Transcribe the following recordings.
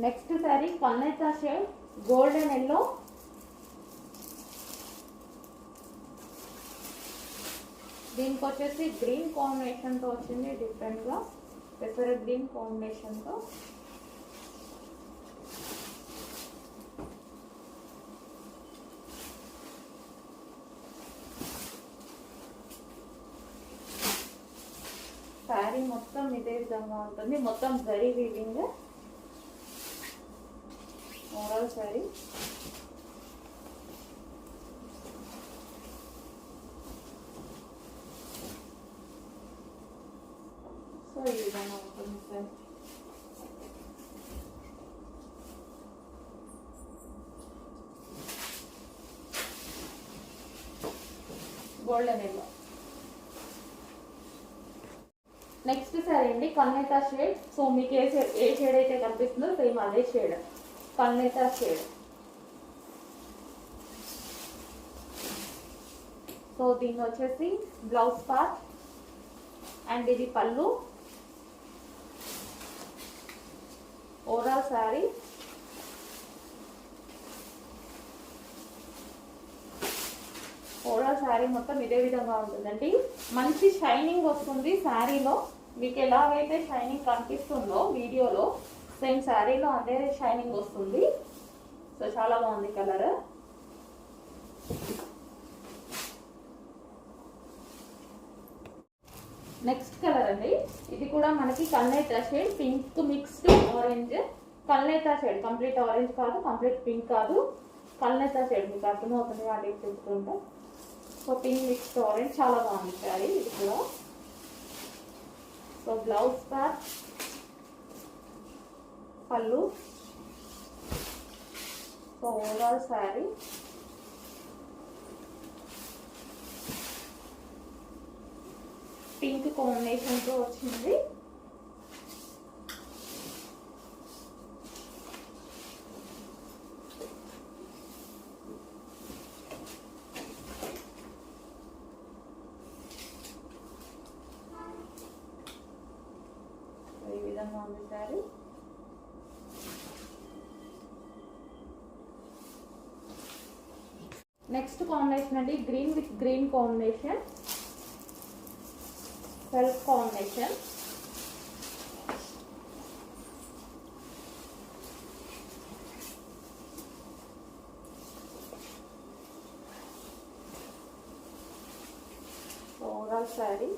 Next sari పన్నెత shade golden yellow దీనికి వచ్చేసి గ్రీన్ కాంబినేషన్తో వచ్చింది డిఫరెంట్గా పెసర గ్రీన్ కాంబినేషన్తో శారీ మొత్తం ఇదే విధంగా ఉంటుంది. మొత్తం zari weaving model sari so ఈ విధంగా ఉంటుంది sir golden yellow next sari అండి కన్నెత షేడ్ సో మీకు ఏ షేడ్ ఏ షేడ్ అయితే కనిపిస్తుందో సేమ్ అదే షేడ్ కన్నెత షేడ్ సో దీని వచ్చేసి బ్లౌజ్ పార్ట్ అండ్ ఇది పళ్ళు. ఓవరాల్ శారీ ఓవరాల్ శారీ మొత్తం ఇదే విధంగా ఉంటుందండి. మంచి షైనింగ్ వస్తుంది శారీలో మీకు ఎలాగైతే షైనింగ్ కనిపిస్తుందో వీడియోలో సేమ్ శారీలో అదే షైనింగ్ వస్తుంది. సో చాలా బాగుంది కలర్ నెక్స్ట్ కలర్ అండి. ఇది కూడా మనకి కల్నేతా షేడ్ పింక్ మిక్స్డ్ ఆరెంజ్ కల్నేతా షేడ్ కంప్లీట్ ఆరెంజ్ కాదు కంప్లీట్ పింక్ కాదు. కల్నేతా షేడ్ మీకు అర్థమవుతుంది వాటికి చెప్తుంటే. సో పింక్ మిక్స్డ్ ఆరెంజ్ చాలా బాగుంది శారీ ఇది కూడా. సో బ్లౌజ్ ప్యాక్ పళ్ళు సో ఓవరాల్ శారీ పింక్ కాంబినేషన్తో వచ్చింది. ఈ విధంగా ఉంది శారీ. నెక్స్ట్ కాంబినేషన్ అండి green with green combination self combination overall sari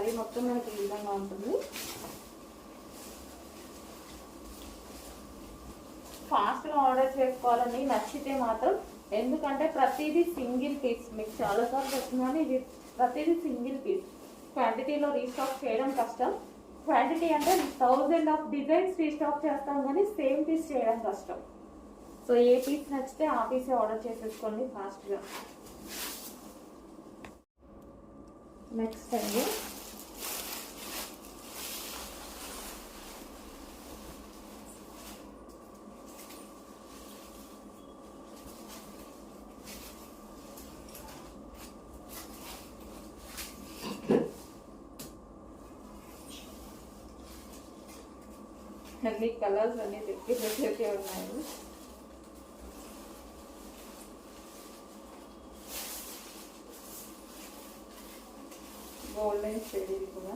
sari మొత్తం మనకి ఈ విధంగా ఉంటుంది. ఫాస్ట్గా ఆర్డర్ చేసుకోవాలని నచ్చితే మాత్రం ఎందుకంటే ప్రతిదీ సింగిల్ పీస్ మీకు చాలాసార్లు చెప్తున్నాను ఇది ప్రతిదీ సింగిల్ పీస్ క్వాంటిటీలో రీస్టాక్ చేయడం కష్టం. క్వాంటిటీ అంటే థౌజండ్ ఆఫ్ డిజైన్స్ రీస్టాక్ చేస్తాం కానీ సేమ్ పీస్ చేయడం కష్టం. సో ఏ పీస్ నచ్చితే ఆ పీసే ఆర్డర్ చేసేసుకోండి ఫాస్ట్గా నెక్స్ట్ అండి. అన్ని కలర్స్ అన్ని తెప్పి ఉన్నాయి గోల్డెన్ షేడ్ ఇది కూడా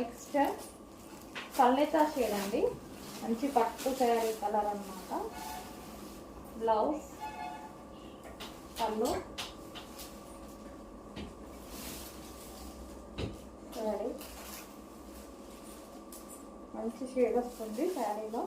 మిక్స్చర్ నెక్స్ట్ కల్నేతా షేడ్ అండి మంచి పట్టు తయారీ కలర్ అన్నమాట. బ్లౌజ్ పళ్ళు శారీ మంచి షేడ్ వస్తుంది శారీలో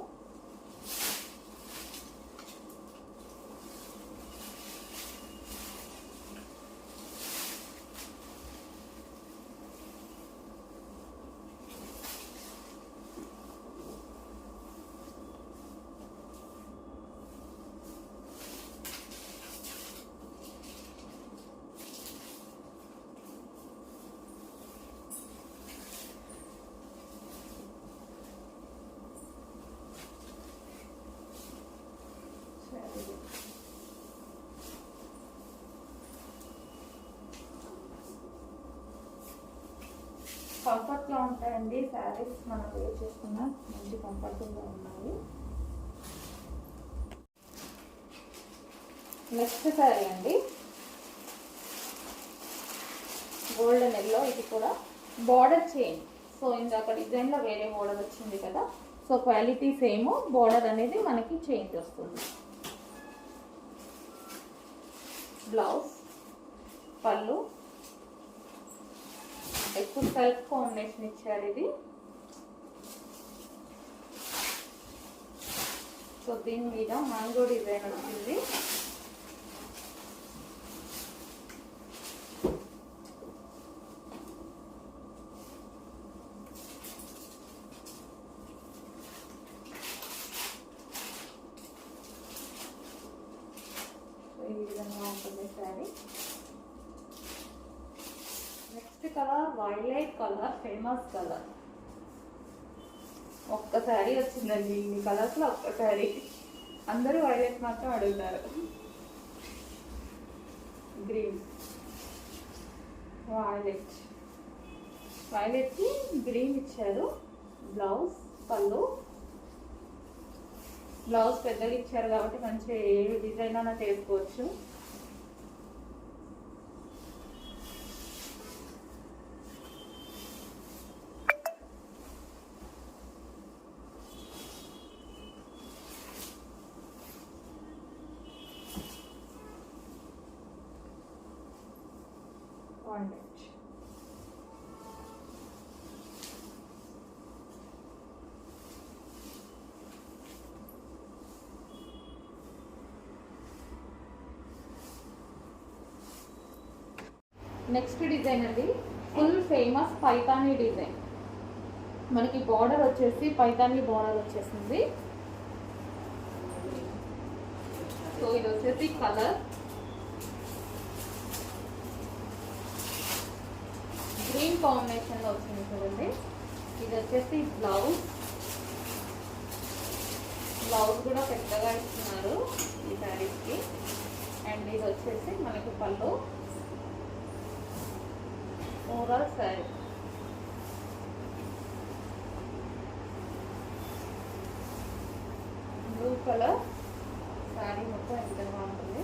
కంఫర్ట్గా ఉంటాయండి శారీస్ మనం వేర్ చేసుకున్న మంచి కంఫర్టబుల్గా ఉన్నాయి. నెక్స్ట్ శారీ అండి. గోల్డెన్ ఎల్లో ఇది కూడా బార్డర్ చేంజ్ సో ఇందాక డిజైన్లో వేరే బోర్డర్ వచ్చింది కదా. సో క్వాలిటీ సేమ్ బోర్డర్ అనేది మనకి చేంజ్ వస్తుంది. బ్లౌజ్ పళ్ళు ఎక్కువ సెల్ఫ్ కాంబినేషన్ ఇచ్చారు ఇది. సో దీని మీద మ్యాంగో డిజైన్ వచ్చింది సో ఈ విధంగా ఉంటుంది sari colour violet colour famous colour ఒక్క శారీ వచ్చిందండి ఇన్ని కలర్స్లో ఒక్క శారీ. అందరూ వైలెట్ మాత్రం అడుగుతారు. గ్రీన్ వైలెట్ వైలెట్కి గ్రీన్ ఇచ్చారు. బ్లౌజ్ పళ్ళు. బ్లౌజ్ పెద్దలు ఇచ్చారు కాబట్టి మంచి ఏ డిజైన్ అయినా చేసుకోవచ్చు. నెక్స్ట్ డిజైన్ అండి. ఫుల్ ఫేమస్ పైతానీ డిజైన్ మనకి బార్డర్ వచ్చేసి పైతానీ బార్డర్ వచ్చేసింది. సో ఇది వచ్చేసి కలర్ గ్రీన్ కాంబినేషన్లో వచ్చింది చూడండి. ఇది వచ్చేసి బ్లౌజ్ బ్లౌజ్ కూడా పెద్దగా ఇస్తున్నారు ఈ శారీస్కి అండ్ ఇది వచ్చేసి మనకి పళ్ళు. Overall saree blue colour saree మొత్తం ఎంత బాగుంటుంది ఉంటుంది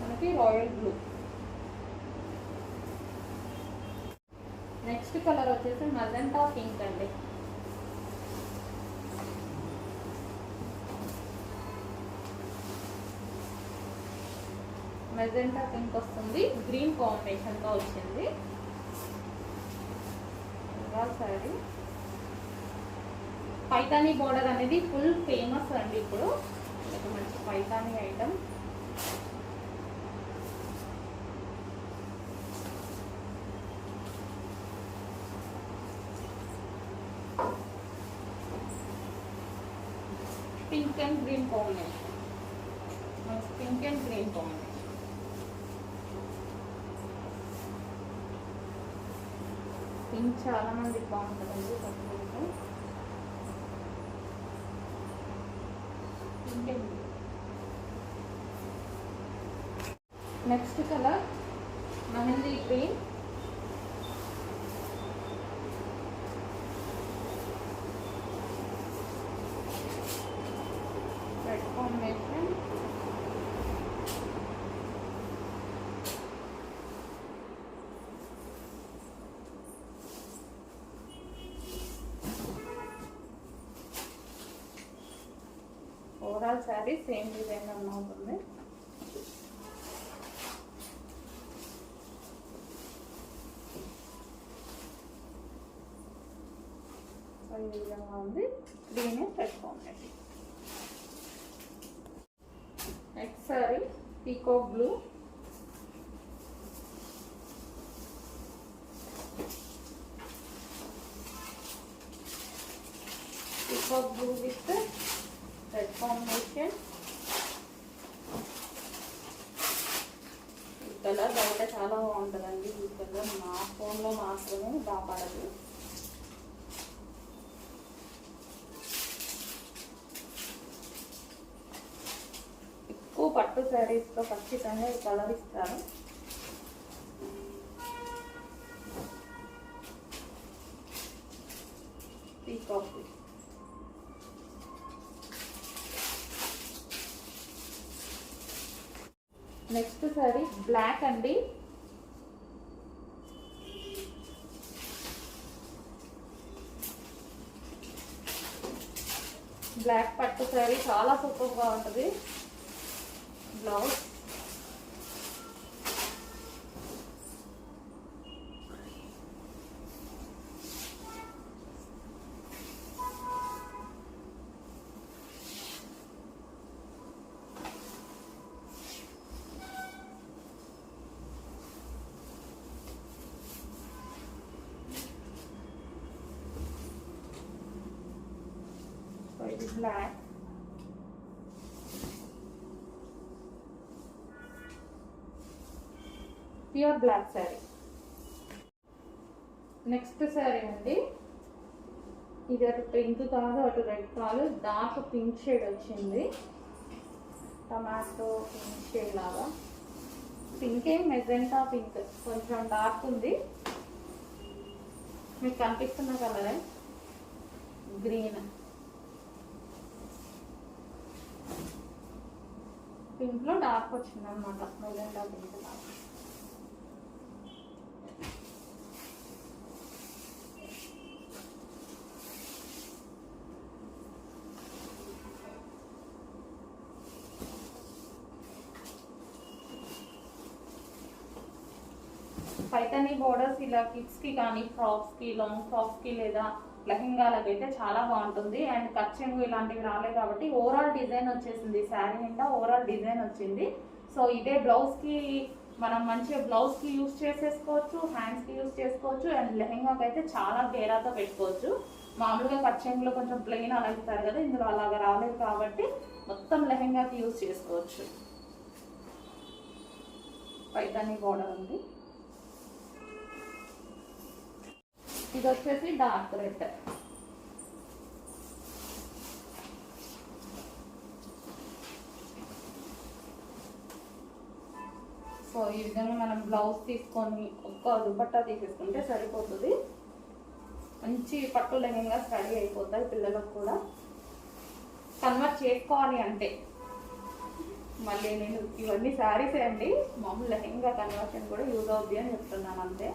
మనకి రాయల్ బ్లూ నెక్స్ట్ కలర్ వచ్చేసి మజంటా పింక్ అండి. మెజెంటా పింక్ వస్తుంది. గ్రీన్ కాంబినేషన్తో వచ్చింది. సారీ? పైతానీ బోర్డర్ అనేది ఫుల్ ఫేమస్ అండి ఇప్పుడు. మంచి Paithani item. Pink and green combination. మనకి pink and green combination. Pink చాలా మందికి బాగుంటుందండి తక్కువ next colour mehndi green red combination overall sari same design ఉంటుంది సో ఈ విధంగా ఉంది దీని fresh combination next saree peacock blue peacock blue with red combination ఈ కలర్ బయట చాలా బాగుంటుందండి ఈ కలర్ మా ఫోన్లో మాత్రమే బాపడదు ఎక్కువ పట్టు శారీస్లో ఖచ్చితంగా ఈ కలర్ ఇస్తారు నెక్స్ట్ సారీ బ్లాక్ అండి. బ్లాక్ పట్టు శారీ చాలా సూపర్గా ఉంటుంది. Blouse so black pure black sari next sari అండి. ఇది అటు పింక్ కాదు అటు రెడ్ కాదు. డార్క్ పింక్ షేడ్ వచ్చింది. టమాటో పింక్ షేడ్ లాగా. పింక్ ఏం మెజెంటా పింక్ కొంచెం డార్క్ ఉంది. మీకు కనిపిస్తున్న కలరే గ్రీన్ పింక్లో డార్క్ వచ్చింది అనమాట మెజెంటా పింక్ పైతని బోర్డర్స్ ఇలా కిడ్స్కి కానీ ఫ్రాక్స్కి లాంగ్ ఫ్రాక్స్కి లేదా లెహంగాలకు అయితే చాలా బాగుంటుంది. అండ్ కచ్చెంగు ఇలాంటివి రాలేదు కాబట్టి ఓవరాల్ డిజైన్ వచ్చేసింది. శారీ నిండా ఓవరాల్ డిజైన్ వచ్చింది. సో ఇదే బ్లౌజ్కి మనం మంచిగా బ్లౌజ్కి యూస్ చేసేసుకోవచ్చు హ్యాండ్స్కి యూస్ చేసుకోవచ్చు అండ్ లెహెంగాకి అయితే చాలా గేరాతో పెట్టుకోవచ్చు. మామూలుగా కచ్చెంగులో కొంచెం ప్లెయిన్ అలా ఇస్తారు కదా ఇందులో అలాగా రాలేదు కాబట్టి మొత్తం లెహెంగాకి యూస్ చేసుకోవచ్చు. పైతాని బోర్డర్ ఉంది. ఇది వచ్చేసి డార్క్ రెడ్ సో ఈ విధంగా మనం బ్లౌజ్ తీసుకొని ఒక్క దుపట్టా తీసేసుకుంటే సరిపోతుంది మంచి పట్టు లెహంగా రెడీ అయిపోతాయి పిల్లలకు కూడా కన్వర్ట్ చేసుకోవాలి అంటే మళ్ళీ నేను ఇవన్నీ శారీస్ అండి మామూలు లెహంగా కన్వర్షన్ కూడా యూజ్ అవుద్ది అని చెప్తున్నాను అంతే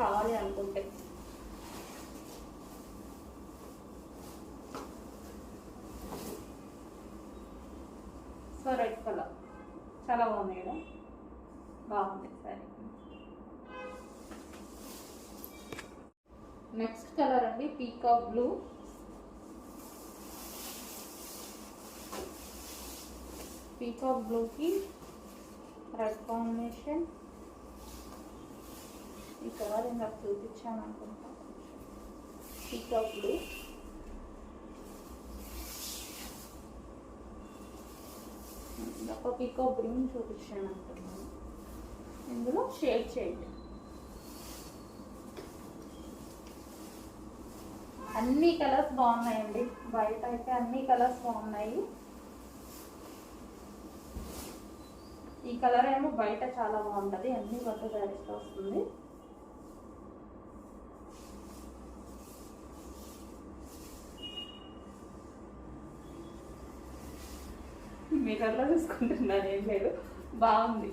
కావాలి అనుకుంటే. సో రెడ్ కలర్ చాలా బాగుంది కదా? బాగుంది సరే. నెక్స్ట్ కలర్ అండి పీకాక్ బ్లూ పీకాక్ బ్లూకి రెడ్ కాంబినేషన్ ఈ కలర్ ఇందాక చూపించాను అనుకుంటా పీకాక్ బ్లూ ఇందాక పీకాక్ గ్రీన్ చూపించాను అనుకుంటున్నాను ఇందులో షేడ్ చేయండి. అన్ని కలర్స్ బాగున్నాయండి. బయట అయితే అన్ని కలర్స్ బాగున్నాయి. ఈ కలర్ ఏమో బయట చాలా బాగుంటుంది. అన్ని కొత్త శారీస్లో వస్తుంది. మిర్రర్లో చూసుకుంటున్నాను ఏం లేదు. బాగుంది.